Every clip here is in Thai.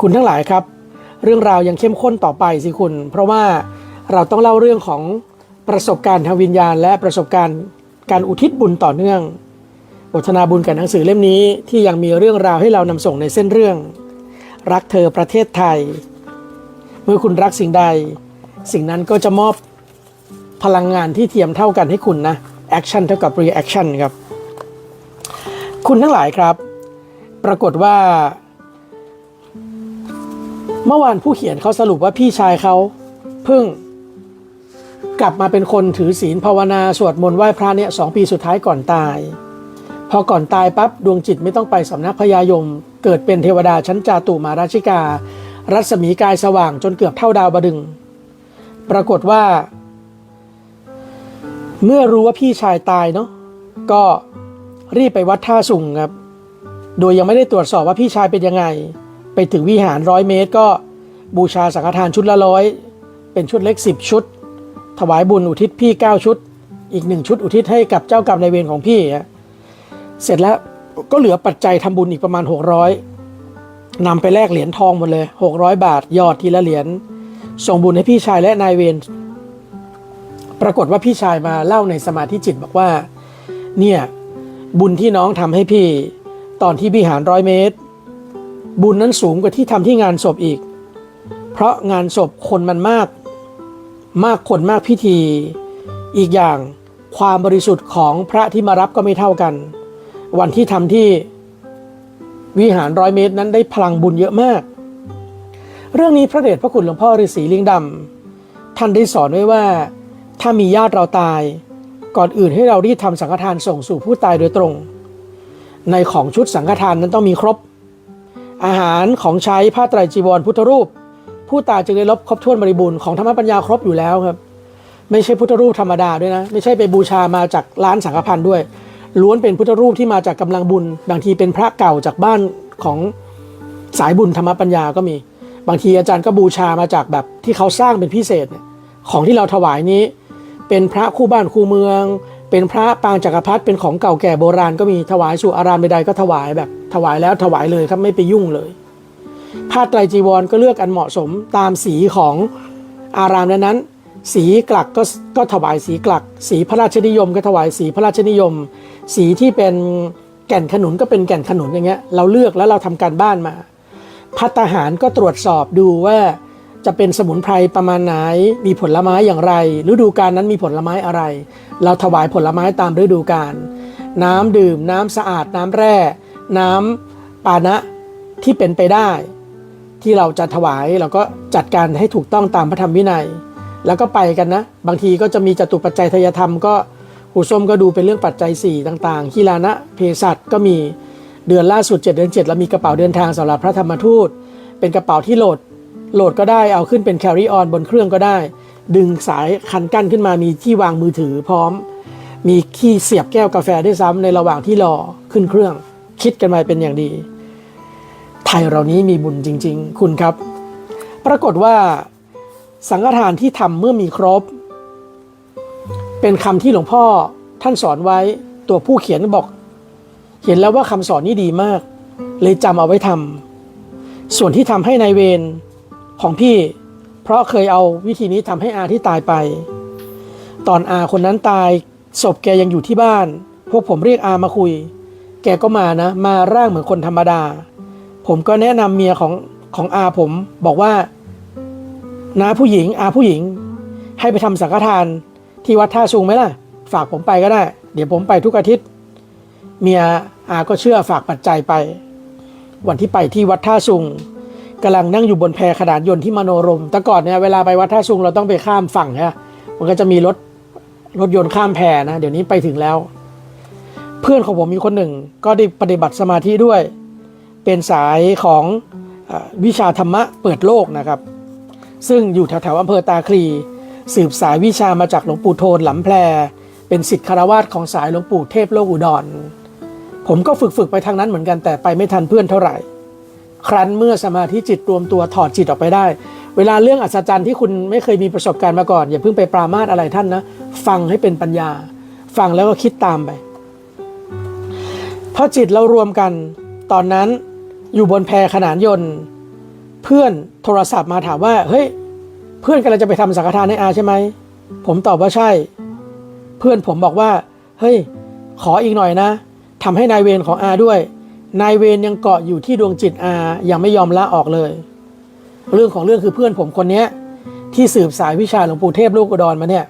คุณทั้งหลายครับ เรื่องราวยังเข้มข้นต่อไปสิคุณ เพราะว่าเราต้องเล่าเรื่องของประสบการณ์ทางวิญญาณ และประสบการณ์การอุทิศบุญต่อเนื่อง บทนาบุญกับหนังสือเล่มนี้ที่ยังมีเรื่องราวให้เรานำส่งในเส้นเรื่อง รักเธอประเทศไทย เมื่อคุณรักสิ่งใด สิ่งนั้นก็จะมอบพลังงานที่เทียมเท่ากันให้คุณนะแอคชั่นเท่ากับรีแอคชั่นครับ คุณทั้งหลายครับ ปรากฏว่า เมื่อวานผู้เขียนเขาสรุปว่าพี่ชายเขาเพิ่งกลับมาเป็นคนถือศีลภาวนาสวดมนต์ไหว้พระเนี่ยสองปีสุดท้ายก่อนตาย พอก่อนตายปั๊บดวงจิตไม่ต้องไปสำนักพญายม เกิดเป็นเทวดาชั้นจาตุมาราชิกา รัศมีกายสว่างจนเกือบเท่าดาวบดึง ปรากฏว่า เมื่อรู้ว่าพี่ชายตายเนาะก็รีบไปวัดท่าสุงครับ โดยยังไม่ได้ตรวจสอบว่าพี่ชายเป็นยังไง ไปถึงวิหารร้อยเมตร ก็บูชาสังฆทานชุดละร้อยเป็นชุดเล็กสิบชุด ถวายบุญอุทิศพี่ 9 ชุด อีกหนึ่งชุดอุทิศให้กับเจ้ากรรมนายเวรของพี่ เสร็จแล้วก็เหลือปัจจัยทำบุญอีกประมาณ 600นำไปแลกเหรียญทองหมดเลย 600 บาทยอดทีละเหรียญส่งบุญให้พี่ชายและนายเวรปรากฏว่าพี่ชายมาเล่าในสมาธิจิตบอกว่า เนี่ยบุญที่น้องทำให้พี่ ตอนที่วิหารร้อยเมตร บุญนั้นสูงกว่าที่ทำที่งานศพอีก เพราะงานศพคนมันมาก มากคนมากพิธี อีกอย่างความบริสุทธิ์ของพระที่มารับก็ไม่เท่ากัน วันที่ทำที่วิหารร้อยเมตรนั้นได้พลังบุญเยอะมาก เรื่องนี้พระเดชพระคุณหลวงพ่อฤาษีลิงดำท่านได้สอนไว้ว่า ถ้ามีญาติเราตาย ก่อนอื่นให้เรารีบทำสังฆทานส่งสู่ผู้ตายโดยตรง ในของชุดสังฆทานนั้นต้องมีครบ อาหารของใช้ผ้าไตรจีวรพุทธรูป ผู้ตายจึงได้ลบครบถ้วนบริบูรณ์ของธรรมปัญญาครบอยู่แล้วครับ ไม่ใช่พุทธรูปธรรมดาด้วยนะ ไม่ใช่ไปบูชามาจากร้านสังฆพันธ์ด้วย ล้วนเป็นพุทธรูปที่มาจากกำลังบุญ บางทีเป็นพระเก่าจากบ้านของสายบุญธรรมปัญญาก็มี บางทีอาจารย์ก็บูชามาจากแบบที่เขาสร้างเป็นพิเศษ ของที่เราถวายนี้ เป็นพระคู่บ้านคู่เมือง เป็นพระปางจักรพรรดิเป็นของเก่าแก่โบราณก็มีถวายสู่อารามใดๆก็ถวายแบบ ถวายแล้วถวายเลยครับไม่ไปยุ่งเลย ผ้าไตรจีวรก็เลือกอันเหมาะสมตามสีของอารามนั้นๆสีกลักก็ก็ถวายสีกลัก สีพระราชนิยมก็ถวายสีพระราชนิยม สีที่เป็นแก่นขนุนก็เป็นแก่นขนุนอย่างเงี้ยเราเลือกแล้วเราทำการบ้านมาพัตตาหารก็ตรวจสอบดูว่า จะเป็นสมุนไพรประมาณไหน มีผลไม้อย่างไร ฤดูกาลนั้นมีผลไม้อะไร เราถวายผลไม้ตามฤดูกาล น้ำดื่ม น้ำสะอาด น้ำแร่ น้ำปานะที่เป็นไปได้ ที่เราจะถวายเราก็จัดการให้ถูกต้องตามพระธรรมวินัย แล้วก็ไปกันนะ บางทีก็จะมีจตุปัจจัยทยธรรมก็หูส้มก็ดูเป็นเรื่องปัจจัย 4 ต่างๆขีลานะเภสัชก็มีเดือนล่าสุด 7 เดือน7แล้วมีกระเป๋าเดินทางสำหรับพระธรรมทูต เป็นกระเป๋าที่โหลด โหลดก็ได้เอาขึ้นเป็น carry on บนเครื่องก็ได้ ดึงสายคันกั้นขึ้นมามีที่วางมือถือพร้อม มีขี้เสียบแก้วกาแฟได้ซ้ำในระหว่างที่รอขึ้นเครื่อง คิดกันมาเป็นอย่างดี ไทยเรานี้มีบุญจริง ๆ คุณครับ ปรากฏว่าสังฆทานที่ทำเมื่อมีครบ เป็นคำที่หลวงพ่อท่านสอนไว้ตัวผู้เขียนบอก เห็นแล้วว่าคำสอนนี้ดีมาก เลยจำเอาไว้ทำส่วนที่ทำให้ในายเวร ของพี่ เพราะเคยเอาวิธีนี้ทำให้อาที่ตายไป ตอนอาคนนั้นตายศพแกยังอยู่ที่บ้าน พวกผมเรียกอามาคุย แกก็มานะ มาร่างเหมือนคนธรรมดา ผมก็แนะนำเมียของของอาผมบอกว่าน้าผู้หญิงอาผู้หญิง ให้ไปทำสังฆทานที่วัดท่าซุงไหมล่ะ ฝากผมไปก็ได้ เดี๋ยวผมไปทุกอาทิตย์ เมียอาก็เชื่อฝากปัจจัยไป วันที่ไปที่วัดท่าซุง กำลังนั่งอยู่บนแพขนานยนต์ที่มโนรม แต่ก่อนเนี่ยเวลาไปวัดท่าซุงเราต้องไปข้ามฝั่งใช่ไหมมันก็จะมีรถรถยนต์ข้ามแพนะ เดี๋ยวนี้ไปถึงแล้ว เพื่อนของผมมีคนหนึ่ง ก็ได้ปฏิบัติสมาธิด้วย เป็นสายของอวิชาธรรมะเปิดโลกนะครับ ซึ่งอยู่แถวๆอำเภอตาคลี สืบสายวิชามาจากหลวงปู่โทนหลำแพรเป็นสิทธิคารวาสของสายหลวงปู่เทพโลกอุดร ผมก็ฝึกฝึกไปทางนั้นเหมือนกันแต่ไปไม่ทันเพื่อนเท่าไหร่ ครั้นเมื่อสมาธิจิตรวมตัวถอดจิตออกไปได้ เวลาเรื่องอัศจรรย์ที่คุณไม่เคยมีประสบการณ์มาก่อน อย่าเพิ่งไปปรามาสอะไรท่านนะ ฟังให้เป็นปัญญา ฟังแล้วก็คิดตามไปพอจิตเรารวมกัน ตอนนั้นอยู่บนแพขนานยนต์ เพื่อนโทรศัพท์มาถามว่าเฮ้ยเพื่อนกำลังจะไปทำสังฆทานให้อาใช่ไหมผมตอบว่าใช่ เพื่อนผมบอกว่า เฮ้ย ขออีกหน่อยนะทำให้นายเวรของอาด้วย นายเวรยังเกาะอยู่ที่ดวงจิตอายังไม่ยอมละออกเลย เรื่องของเรื่องคือเพื่อนผมคนนี้ที่สืบสายวิชาหลวงปู่เทพลูกอุดรมาเนี่ย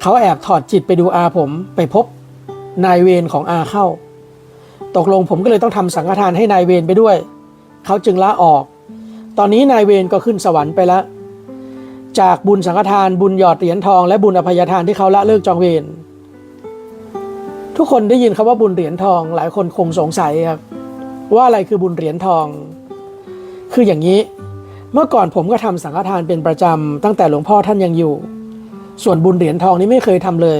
เขาแอบถอดจิตไปดูอาผมไปพบนายเวรของอาเข้า ตกลงผมก็เลยต้องทำสังฆทานให้นายเวรไปด้วย เขาจึงละออก ตอนนี้นายเวรก็ขึ้นสวรรค์ไปแล้วจากบุญสังฆทานบุญหยอดเหรียญทองและบุญอภัยทานที่เขาละเลิกจองเวร ทุกคนได้ยินคำว่าบุญเหรียญทอง หลายคนคงสงสัยครับว่าอะไรคือบุญเหรียญทอง คืออย่างนี้ เมื่อก่อนผมก็ทำสังฆทานเป็นประจำตั้งแต่หลวงพ่อท่านยังอยู่ ส่วนบุญเหรียญทองนี้ไม่เคยทำเลย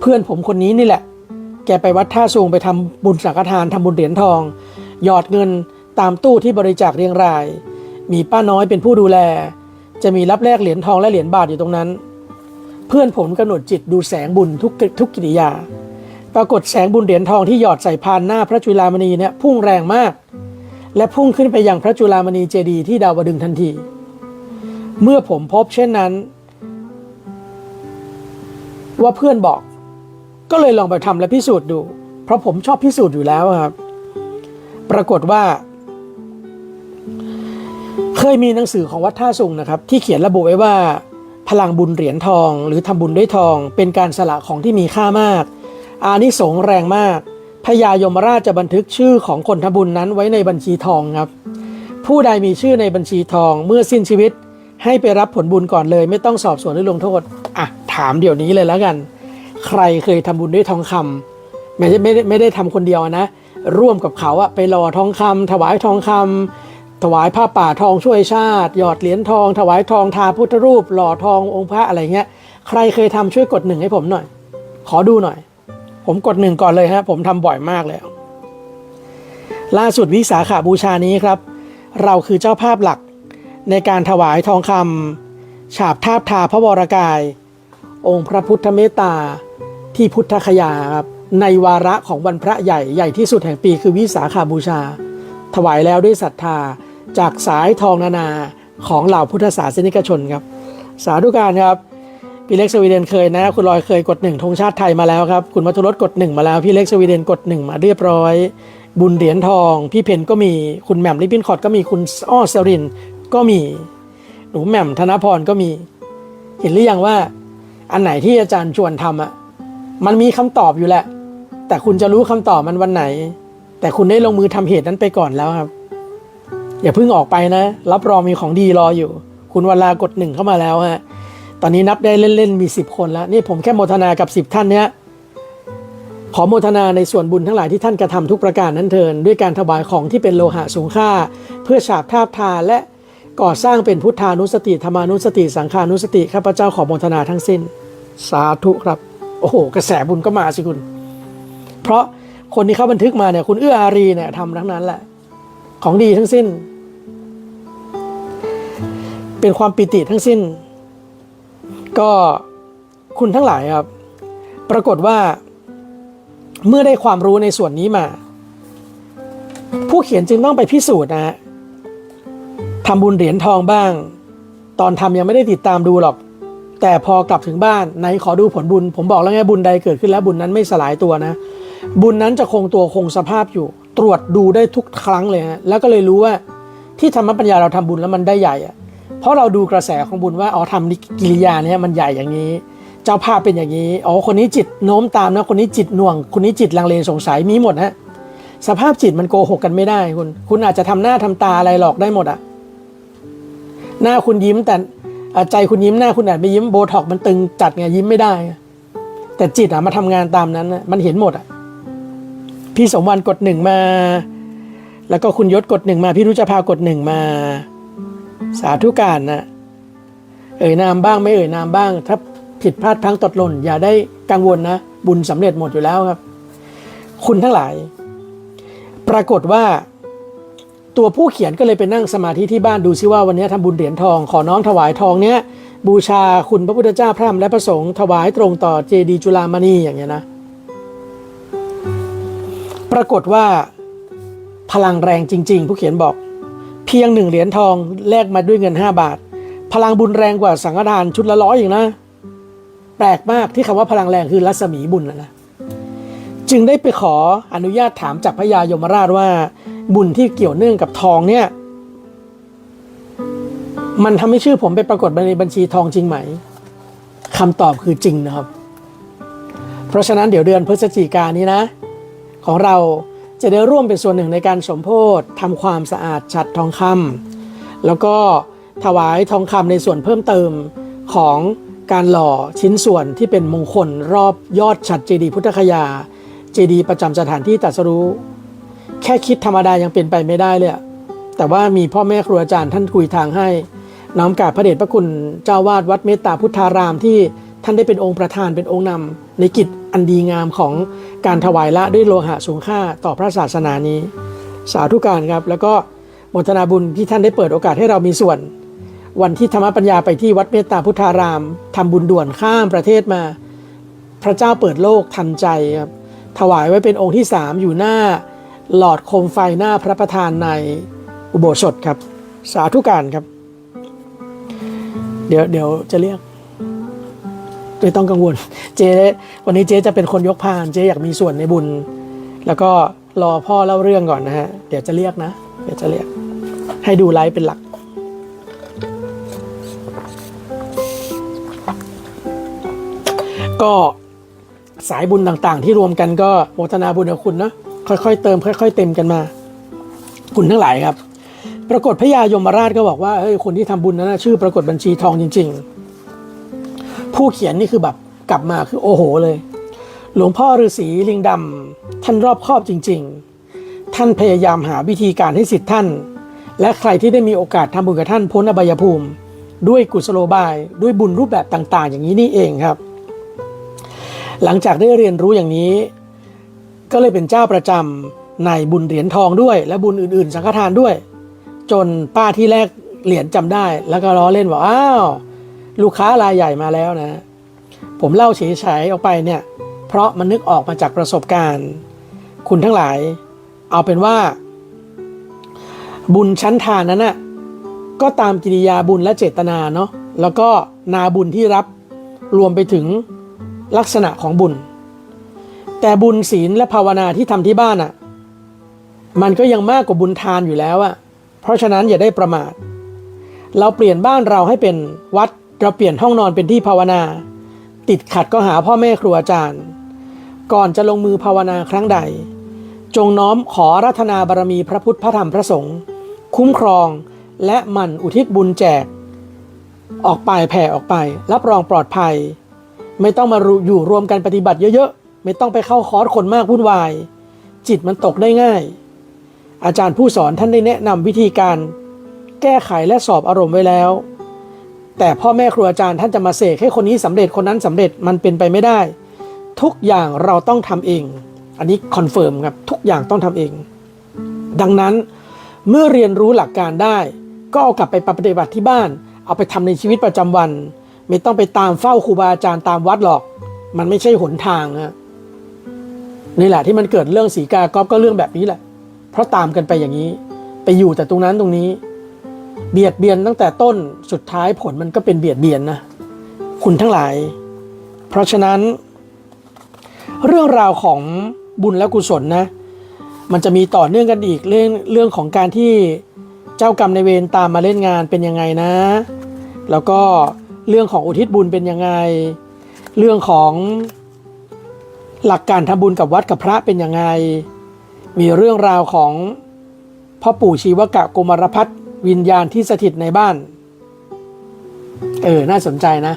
เพื่อนผมคนนี้นี่แหละ แกไปวัดท่าสูงไปทำบุญสังฆทานทำบุญเหรียญทอง หยอดเงินตามตู้ที่บริจาคเรียงราย มีป้าน้อยเป็นผู้ดูแล จะมีรับแลกเหรียญทองและเหรียญบาทอยู่ตรงนั้น เพื่อนผมกำหนดจิตดูแสงบุญทุกทุกกิริยา ปรากฏแสงบุญเหรียญทองที่หยอดใส่พานหน้าพระจุลามณีเนี่ยพุ่งแรงมาก และพุ่งขึ้นไปยังพระจุลามณีเจดีย์ที่ดาวดึงทันที เมื่อผมพบเช่นนั้น ว่าเพื่อนบอกก็เลยลองไปทำและพิสูจน์ดู เพราะผมชอบพิสูจน์อยู่แล้วครับ ปรากฏว่า เคยมีหนังสือของวัดท่าสุงนะครับ ที่เขียนระบุไว้ว่า พลังบุญเหรียญทอง หรือทำบุญด้วยทอง เป็นการสละของที่มีค่ามาก อานิสงส์แรงมากพญายมราชจะบันทึกชื่อของคนทำบุญนั้นไว้ในบัญชีทองครับ ผู้ใดมีชื่อในบัญชีทองเมื่อสิ้นชีวิต ให้ไปรับผลบุญก่อนเลย ไม่ต้องสอบสวนหรือลงโทษอะถามเดี๋ยวนี้เลยแล้วกัน ใครเคยทำบุญด้วยทองคำไม่ได้ไม่ได้ไม่ได้ทำคนเดียวนะ ร่วมกับเขาอะไปหล่อทองคำถวายทองคำถวายผ้าป่าทองช่วยชาติ หยอดเหรียญทอง ถวายทองทาพุทธรูป หล่อทององค์พระอะไรเงี้ยใครเคยทำช่วยกดหนึ่งให้ผมหน่อย ขอดูหน่อย ผมกดหนึ่งก่อนเลยฮะผมทำบ่อยมากเลย ล่าสุดวิสาขาบูชานี้ครับ เราคือเจ้าภาพหลักในการถวายทองคำฉาบทาบทาพระวรกาย องค์พระพุทธเมตตาที่พุทธคยาครับในวาระของวันพระใหญ่ใหญ่ที่สุดแห่งปีคือวิสาขาบูชา ถวายแล้วด้วยศรัทธาจากสายทองนานาของเหล่าพุทธศาสนิกชนครับ สาธุการครับ พี่เล็กสวีเดนเคยนะคุณลอยเคยกดหนึ่งธงชาติไทยมาแล้วครับ คุณมัทุรสกดหนึ่งมาแล้ว พี่เล็กสวีเดนกดหนึ่งมาเรียบร้อย บุญเหรียญทอง พี่เพนก็มีคุณแหม่มลิปินคอร์ดก็มีคุณอ้อเซรินก็มีหนูแหม่มธนพรก็มี เห็นหรือยังว่า อันไหนที่อาจารย์ชวนทำอะมันมีคำตอบอยู่แหละ แต่คุณจะรู้คำตอบมันวันไหน แต่คุณได้ลงมือทำเหตุนั้นไปก่อนแล้วครับ อย่าเพิ่งออกไปนะ รับรองมีของดีรออยู่ คุณวลากดหนึ่งเข้ามาแล้วฮะ ตอนนี้นับได้เล่นๆมี 10 คนแล้ว นี่ผมแค่โมทนากับ 10 ท่านเนี้ยขอโมทนาในส่วนบุญทั้งหลายที่ท่านกระทำทุกประการนั้นเทินด้วยการถวายของที่เป็นโลหะสูงค่า เพื่อฉาบทาบทาและก่อสร้างเป็นพุทธานุสติธรรมานุสติ สังขานุสติข้าพเจ้าขอโมทนาทั้งสิ้น สาธุครับ โอ้โห กระแสบุญก็มาสิคุณ เพราะคนที่เขาบันทึกมาเนี่ยคุณเอื้ออารีเนี่ยทำทั้งนั้นแหละ ของดีทั้งสิ้น เป็นความปิติทั้งสิ้น ก็คุณทั้งหลายครับ ปรากฏว่า เมื่อได้ความรู้ในส่วนนี้มา ผู้เขียนจึงต้องไปพิสูจน์นะฮะทำบุญเหรียญทองบ้าง ตอนทำยังไม่ได้ติดตามดูหรอก แต่พอกลับถึงบ้านไหนขอดูผลบุญ ผมบอกแล้วไงบุญใดเกิดขึ้นแล้วบุญนั้นไม่สลายตัวนะ บุญนั้นจะคงตัวคงสภาพอยู่ ตรวจดูได้ทุกครั้งเลยฮะแล้วก็เลยรู้ว่าที่ธรรมปัญญาเราทำบุญแล้วมันได้ใหญ่อะ เพราะเราดูกระแสของบุญว่าอ๋อทำกิริยาเนี่ยมันใหญ่อย่างนี้ เจ้าภาพเป็นอย่างนี้อ๋อคนนี้จิตโน้มตามนะคนนี้จิตหน่วง คนนี้จิตลังเลสงสัยมีหมดฮะสภาพจิตมันโกหกกันไม่ได้คุณ คุณอาจจะทำหน้าทำตาอะไรหลอกได้หมดอะหน้าคุณยิ้มแต่ใจคุณยิ้มหน้าคุณอาจไม่ยิ้มโบท็อกมันตึงจัดไงยิ้มไม่ได้ แต่จิตอะมาทำงานตามนั้นนะมันเห็นหมดอะพี่สมวันกดหนึ่งมา แล้วก็คุณยศกดหนึ่งมา พี่รุจภากดหนึ่งมา สาธุการนะ เอ่ยนามบ้างไม่เอ่ยนามบ้าง ถ้าผิดพลาดพังตดหล่น อย่าได้กังวลนะ บุญสำเร็จหมดอยู่แล้วครับ คุณทั้งหลาย ปรากฏว่า ตัวผู้เขียนก็เลยไปนั่งสมาธิที่บ้านดูซิว่าวันนี้ทำบุญเหรียญทองขอน้อมถวายทองเนี้ยบูชาคุณพระพุทธเจ้าพระธรรมและพระสงฆ์ถวายตรงต่อเจดีจุฬามณีอย่างเงี้ยนะ ปรากฏว่าพลังแรงจริง ๆ ผู้เขียนบอก พียงหนึ่งเหรียญทองแลกมาด้วยเงิน 5 บาท พลังบุญแรงกว่าสังฆทานชุดละร้อยอย่างนะ แปลกมากที่คำว่าพลังแรงคือรัศมีบุญนะนะ จึงได้ไปขออนุญาตถามจากพระยายมราชว่า บุญที่เกี่ยวเนื่องกับทองเนี่ย มันทำให้ชื่อผมไปปรากฏในบัญชีทองจริงไหมคำตอบคือจริงนะครับ เพราะฉะนั้นเดี๋ยวเดือนพฤศจิกายนนี้นะ ของเรา จะได้ร่วมเป็นส่วนหนึ่งในการสมโพธิทำความสะอาดฉัดทองคำแล้วก็ถวายทองคำในส่วนเพิ่มเติมของการหล่อชิ้นส่วนที่เป็นมงคลรอบยอดฉัดเจดีย์พุทธคยา เจดีย์ประจำสถานที่ตรัสรู้ แค่คิดธรรมดายังเป็นไปไม่ได้เลยแต่ว่ามีพ่อแม่ครูอาจารย์ท่านคุยทางให้ น้อมกราบพระเดชพระคุณเจ้าวาดวัดเมตตาพุทธารามที่ท่านได้เป็นองค์ประธานเป็นองค์นำในกิจ อันดีงามของการถวายละด้วยโลหะสูงค่าต่อพระศาสนานี้ สาธุการครับ แล้วก็มทนาบุญที่ท่านได้เปิดโอกาสให้เรามีส่วน วันที่ธรรมปัญญาไปที่วัดเมตตาพุทธารามทำบุญด่วนข้ามประเทศมา พระเจ้าเปิดโลกทันใจครับถวายไว้เป็นองค์ที่สามอยู่หน้า หลอดโคมไฟหน้าพระประธานในอุโบสถครับ สาธุการครับ เดี๋ยวเดี๋ยวจะเรียก ไม่ต้องกังวล เจ๊วันนี้เจ๊จะเป็นคนยกพานเจ๊อยากมีส่วนในบุญ แล้วก็รอพ่อเล่าเรื่องก่อนนะฮะ เดี๋ยวจะเรียกนะ เดี๋ยวจะเรียก ให้ดูไลฟ์เป็นหลัก ก็สายบุญต่างๆ ที่รวมกันก็โมทนาบุญกับคุณนะค่อยๆเติม ค่อยๆเต็มกันมา คุณทั้งหลายครับ ปรากฏพระยายมราชก็บอกว่าเฮ้ยคนที่ทำบุญนั้นชื่อปรากฏบัญชีทองจริง ๆ ผู้เขียนนี่คือแบบกลับมาคือโอ้โหเลย หลวงพ่อฤาษีลิงดำท่านรอบคอบจริง ๆ ท่านพยายามหาวิธีการให้สิทธิ์ท่าน และใครที่ได้มีโอกาสทำบุญกับท่านพ้นอบายภูมิ ด้วยกุศโลบาย ด้วยบุญรูปแบบต่าง ๆ อย่างนี้นี่เองครับ หลังจากได้เรียนรู้อย่างนี้ ก็เลยเป็นเจ้าประจำในบุญเหรียญทองด้วย และบุญอื่น ๆ สังฆทานด้วย จนป้าที่แรกเหรียญจำได้ แล้วก็ล้อเล่นว่าอ้าว ลูกค้ารายใหญ่มาแล้วนะ ผมเล่าเฉยๆออกไปเนี่ย เพราะมันนึกออกมาจากประสบการณ์ คุณทั้งหลาย เอาเป็นว่า บุญชั้นทานนั้นน่ะก็ตามกิริยาบุญและเจตนาเนาะแล้วก็นาบุญที่รับรวมไปถึงลักษณะของบุญ แต่บุญศีลและภาวนาที่ทำที่บ้านอะ่ะ มันก็ยังมากกว่าบุญทานอยู่แล้วอะ่ะเพราะฉะนั้นอย่าได้ประมาท เราเปลี่ยนบ้านเราให้เป็นวัด เราเปลี่ยนห้องนอนเป็นที่ภาวนา ติดขัดก็หาพ่อแม่ครูอาจารย์ ก่อนจะลงมือภาวนาครั้งใด จงน้อมขอรัตนาบารมีพระพุทธพระธรรมพระสงฆ์คุ้มครองและหมั่นอุทิศบุญแจก ออกไปแผ่ออกไป รับรองปลอดภัย ไม่ต้องมาอยู่รวมกันปฏิบัติเยอะๆ ไม่ต้องไปเข้าคอร์สคนมากวุ่นวาย จิตมันตกได้ง่าย อาจารย์ผู้สอนท่านได้แนะนำวิธีการ แก้ไขและสอบอารมณ์ไว้แล้ว แต่พ่อแม่ครูอาจารย์ท่านจะมาเสกให้คนนี้สำเร็จคนนั้นสำเร็จมันเป็นไปไม่ได้ ทุกอย่างเราต้องทำเอง อันนี้คอนเฟิร์มครับทุกอย่างต้องทำเอง ดังนั้นเมื่อเรียนรู้หลักการได้ ก็เอากลับไปปฏิบัติที่บ้าน เอาไปทำในชีวิตประจำวัน ไม่ต้องไปตามเฝ้าครูบาอาจารย์ตามวัดหรอก มันไม่ใช่หนทางนะนี่แหละที่มันเกิดเรื่องสีกากอบก็เรื่องแบบนี้แหละ เพราะตามกันไปอย่างนี้ ไปอยู่แต่ตรงนั้นตรงนี้ เบียดเบียนตั้งแต่ต้นสุดท้ายผลมันก็เป็นเบียดเบียนนะ คุณทั้งหลาย เพราะฉะนั้น เรื่องราวของบุญและกุศลนะ มันจะมีต่อเนื่องกันอีกเรื่องเรื่องของการที่เจ้ากรรมในเวรตามมาเล่นงานเป็นยังไงนะ แล้วก็เรื่องของอุทิศบุญเป็นยังไง เรื่องของหลักการทำบุญกับวัดกับพระเป็นยังไง มีเรื่องราวของพ่อปู่ชีวกะกุมารพัฒน์ วิญญาณที่สถิตในบ้าน เออ น่าสนใจนะ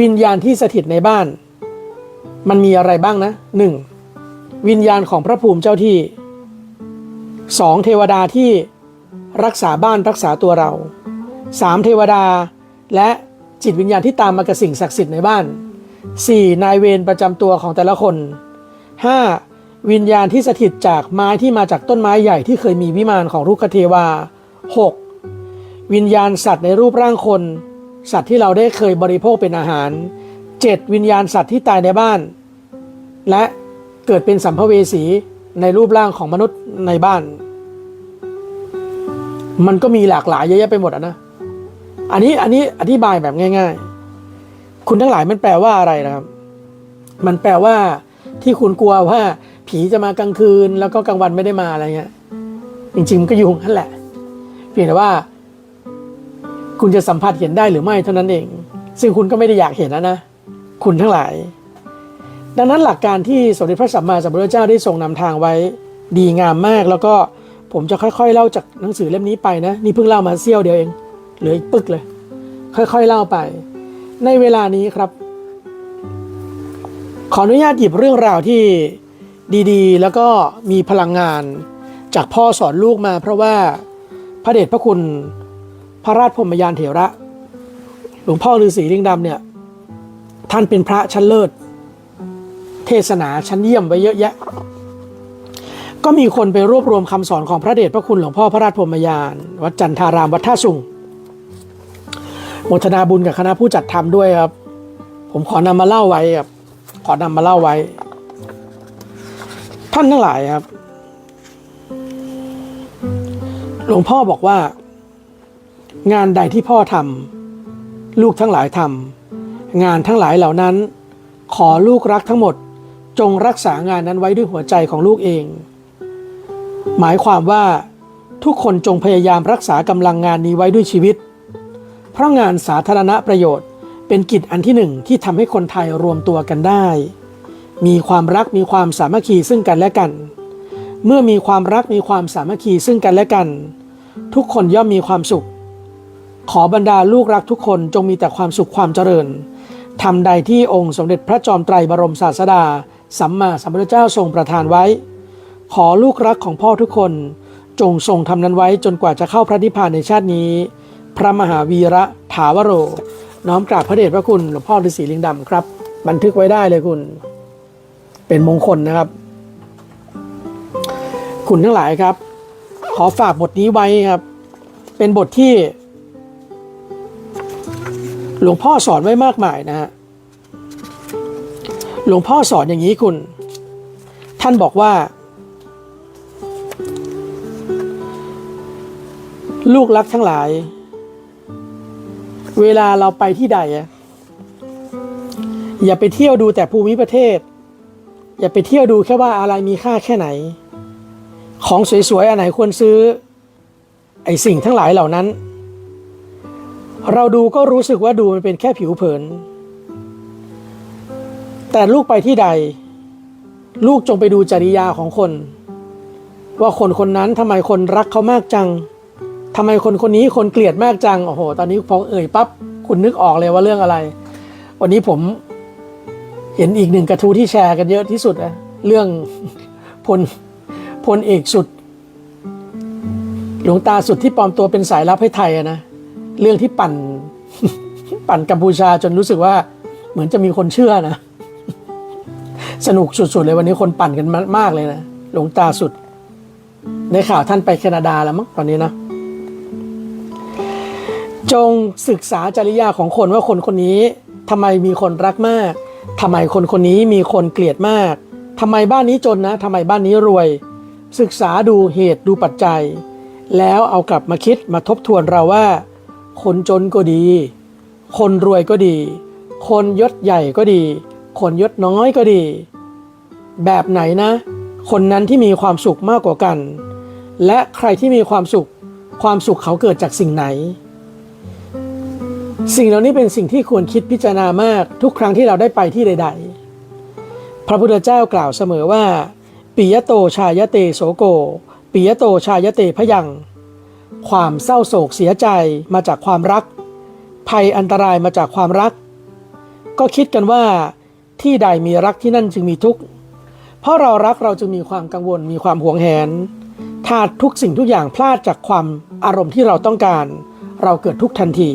วิญญาณที่สถิตในบ้าน มันมีอะไรบ้างนะหนึ่งวิญญาณของพระภูมิเจ้าที่สองเทวดาที่รักษาบ้านรักษาตัวเราสามเทวดา และจิตวิญญาณที่ตามมากับสิ่งศักดิ์สิทธิ์ในบ้านสี่นายเวรประจำตัวของแต่ละคนห้าวิญญาณที่สถิตจากไม้ที่มาจากต้นไม้ใหญ่ที่เคยมีวิมานของรุกขเทวา หกวิญญาณสัตว์ในรูปร่างคน สัตว์ที่เราได้เคยบริโภคเป็นอาหารเจ็ดวิญญาณสัตว์ที่ตายในบ้าน และเกิดเป็นสัมภเวสีในรูปร่างของมนุษย์ในบ้าน มันก็มีหลากหลายเยอะแยะไปหมดอะนะ อันนี้อันนี้อธิบายแบบง่าย ๆ คุณทั้งหลายมันแปลว่าอะไรนะครับ มันแปลว่าที่คุณกลัวว่าผีจะมากลางคืนแล้วก็กลางวันไม่ได้มาอะไรเงี้ย จริงๆมันก็อยู่นั่นแหละ พียงแต่ว่า คุณจะสัมผัสเห็นได้หรือไม่เท่านั้นเอง ซึ่งคุณก็ไม่ได้อยากเห็นนะนะ คุณทั้งหลาย ดังนั้นหลักการที่สมเด็จพระสัมมาสัมพุทธเจ้าได้ทรงนำทางไว้ดีงามมาก แล้วก็ผมจะค่อยๆ เล่าจากหนังสือเล่มนี้ไปนะ นี่เพิ่งเล่ามาเสี้ยวเดียวเองเหลืออีกปึกเลย ค่อยๆเล่าไป ในเวลานี้ครับ ขออนุญาตหยิบเรื่องราวที่ดีๆ แล้วก็มีพลังงานจากพ่อสอนลูกมาเพราะว่า พระเดชพระคุณพระราชพรมยานเถระ หลวงพ่อฤาษีลิงดำเนี่ยท่านเป็นพระชั้นเลิศ เทศนาชั้นเยี่ยมไว้เยอะแยะ ก็มีคนไปรวบรวมคำสอนของพระเดชพระคุณหลวงพ่อพระราชพรมยาน วัดจันทารามวัดท่าสุงโมทนาบุญกับคณะผู้จัดทำด้วยครับ ผมขอนำมาเล่าไว้ครับขอนำมาเล่าไว้ ท่านทั้งหลายครับ หลวงพ่อบอกว่า งานใดที่พ่อทำลูกทั้งหลายทำงานทั้งหลายเหล่านั้น ขอลูกรักทั้งหมดจงรักษางานนั้นไว้ด้วยหัวใจของลูกเอง หมายความว่าทุกคนจงพยายามรักษากำลังงานนี้ไว้ด้วยชีวิต เพราะงานสาธารณประโยชน์เป็นกิจอันที่หนึ่งที่ทำให้คนไทยรวมตัวกันได้ มีความรักมีความสามัคคีซึ่งกันและกัน เมื่อมีความรักมีความสามัคคีซึ่งกันและกัน ทุกคนย่อมมีความสุข ขอบรรดาลูกรักทุกคนจงมีแต่ความสุขความเจริญทำใดที่องค์สมเด็จพระจอมไตรบรมศาสดา สัมมาสัมพุทธเจ้าทรงประทานไว้ ขอลูกรักของพ่อทุกคน จงทรงทำนั้นไว้จนกว่าจะเข้าพระนิพพานในชาตินี้ พระมหาวีระถาวโร น้อมกราบพระเดชพระคุณหลวงพ่อฤาษีลิงดำครับ บันทึกไว้ได้เลยคุณ เป็นมงคลนะครับ คุณทั้งหลายครับ ขอฝากบทนี้ไว้ครับ เป็นบทที่ หลวงพ่อสอนไว้มากมายนะฮะหลวงพ่อสอนอย่างนี้คุณ ท่านบอกว่า ลูกรักทั้งหลาย เวลาเราไปที่ใดอะอย่าไปเที่ยวดูแต่ภูมิประเทศ อย่าไปเที่ยวดูแค่ว่าอะไรมีค่าแค่ไหน ของสวยๆ อันไหนควรซื้อ ไอสิ่งทั้งหลายเหล่านั้น เราดูก็รู้สึกว่าดูมันเป็นแค่ผิวเผิน แต่ลูกไปที่ใด ลูกจงไปดูจริยาของคน ว่าคนคนนั้นทำไมคนรักเขามากจังทำไมคนคนนี้คนเกลียดมากจัง โอ้โห ตอนนี้พอเอ่ยปั๊บ คุณนึกออกเลยว่าเรื่องอะไร วันนี้ผมเห็นอีกหนึ่งกระทู้ที่แชร์กันเยอะที่สุดนะเรื่องพล พลเอกสุด หลวงตาสุดที่ปลอมตัวเป็นสายลับให้ไทยอะนะเรื่องที่ปั่น ปั่นกัมพูชาจนรู้สึกว่า เหมือนจะมีคนเชื่อนะ สนุกสุด ๆ เลยวันนี้คนปั่นกันมากเลยนะหลวงตาสุดในข่าวท่านไปแคนาดาแล้วมั้งตอนนี้นะ จงศึกษาจริยาของคนว่าคนคนนี้ทำไมมีคนรักมากทำไมคนคนนี้มีคนเกลียดมากทำไมบ้านนี้จนนะทำไมบ้านนี้รวย ศึกษาดูเหตุดูปัจจัย แล้วเอากลับมาคิดมาทบทวนเราว่า คนจนก็ดี คนรวยก็ดี คนยศใหญ่ก็ดี คนยศน้อยก็ดี แบบไหนนะ คนนั้นที่มีความสุขมากกว่ากัน และใครที่มีความสุข ความสุขเขาเกิดจากสิ่งไหน สิ่งเหล่านี้เป็นสิ่งที่ควรคิดพิจารณามากทุกครั้งที่เราได้ไปที่ใด ๆ พระพุทธเจ้ากล่าวเสมอว่า ปิยโตชายเตโสโกปิยโตชายเตพยัง ความเศร้าโศกเสียใจมาจากความรัก ภัยอันตรายมาจากความรัก ก็คิดกันว่า ที่ใดมีรักที่นั่นจึงมีทุกข์ เพราะเรารักเราจึงมีความกังวลมีความหวงแหน ถ้าทุกสิ่งทุกอย่างพลาดจากความอารมณ์ที่เราต้องการ เราเกิดทุกทันที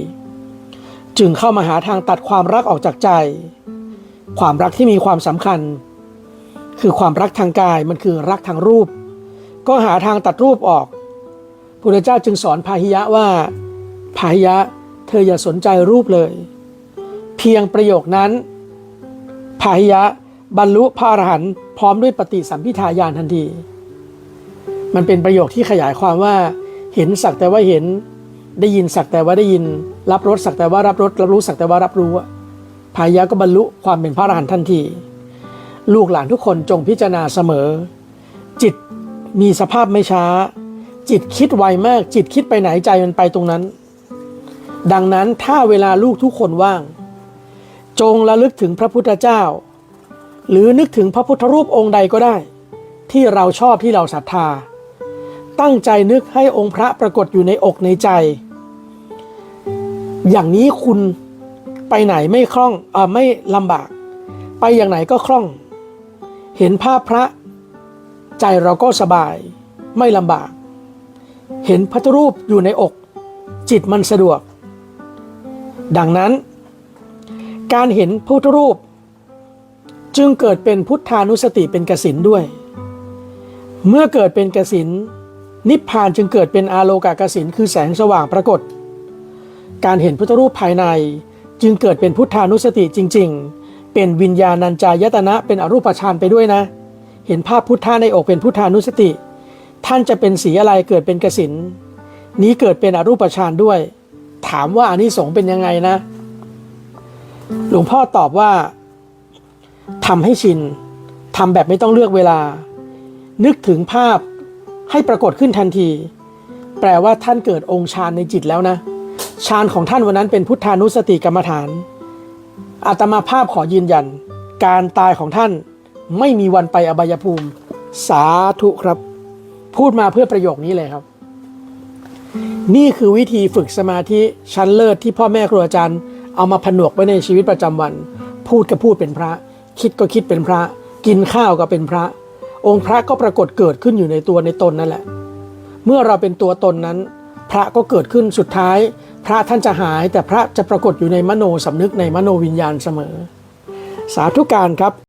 จึงเข้ามาหาทางตัดความรักออกจากใจ ความรักที่มีความสำคัญ คือความรักทางกายมันคือรักทางรูป ก็หาทางตัดรูปออกพระเจ้าจึงสอนพาหิยะว่าพาหิยะเธออย่าสนใจรูปเลย เพียงประโยคนั้นพาหิยะบรรลุพระอรหันต์พร้อมด้วยปฏิสัมพิทายานทันที มันเป็นประโยคที่ขยายความว่า เห็นสักแต่ว่าเห็นได้ยินสักแต่ว่าได้ยิน รับรสสักแต่ว่ารับรสรับรู้สักแต่ว่ารับรู้อะพายะก็บรรลุความเป็นพระอรหันต์ทันที ลูกหลานทุกคนจงพิจารณาเสมอ จิตมีสภาพไม่ช้า จิตคิดไวมาก จิตคิดไปไหนใจมันไปตรงนั้น ดังนั้นถ้าเวลาลูกทุกคนว่าง จงระลึกถึงพระพุทธเจ้า หรือนึกถึงพระพุทธรูปองค์ใดก็ได้ ที่เราชอบที่เราศรัทธา ตั้งใจนึกให้องค์พระปรากฏอยู่ในอกในใจ อย่างนี้คุณไปไหนไม่คล่องอไม่ลำบาก ไปอย่างไหนก็คล่อง เห็นภาพพระ ใจเราก็สบาย ไม่ลำบาก เห็นพระรูปอยู่ในอก จิตมันสะดวก ดังนั้น การเห็นพระพุทธรูป จึงเกิดเป็นพุทธานุสติเป็นกสินด้วย เมื่อเกิดเป็นกสินนิพพานจึงเกิดเป็นอาโลกากสินคือแสงสว่างปรากฏ การเห็นพุทธรูปภายในจึงเกิดเป็นพุทธานุสติจริง ๆ เป็นวิญญาณัญจายตนะเป็นอรูปฌานไปด้วยนะ เห็นภาพพุทธาในอกเป็นพุทธานุสติ ท่านจะเป็นสีอะไรเกิดเป็นกสินนี้เกิดเป็นอรูปฌานด้วย ถามว่าอานิสงส์เป็นยังไงนะ หลวงพ่อตอบว่าทำให้ชินทำแบบไม่ต้องเลือกเวลา นึกถึงภาพให้ปรากฏขึ้นทันที แปลว่าท่านเกิดองค์ฌานในจิตแล้วนะฌานของท่านวันนั้นเป็นพุทธานุสติกรรมฐาน อาตมาภาพขอยืนยัน การตายของท่านไม่มีวันไปอบายภูมิ สาธุครับ พูดมาเพื่อประโยคนี้เลยครับ นี่คือวิธีฝึกสมาธิชั้นเลิศที่พ่อแม่ครูอาจารย์ เอามาผนวกไว้ในชีวิตประจำวัน พูดก็พูดเป็นพระ คิดก็คิดเป็นพระ กินข้าวก็เป็นพระ องค์พระก็ปรากฏเกิดขึ้นอยู่ในตัวในตนนั่นแหละ เมื่อเราเป็นตัวตนนั้น พระก็เกิดขึ้นสุดท้าย พระท่านจะหายแต่พระจะปรากฏอยู่ในมโนสำนึกในมโนวิญญาณเสมอ สาธุการครับ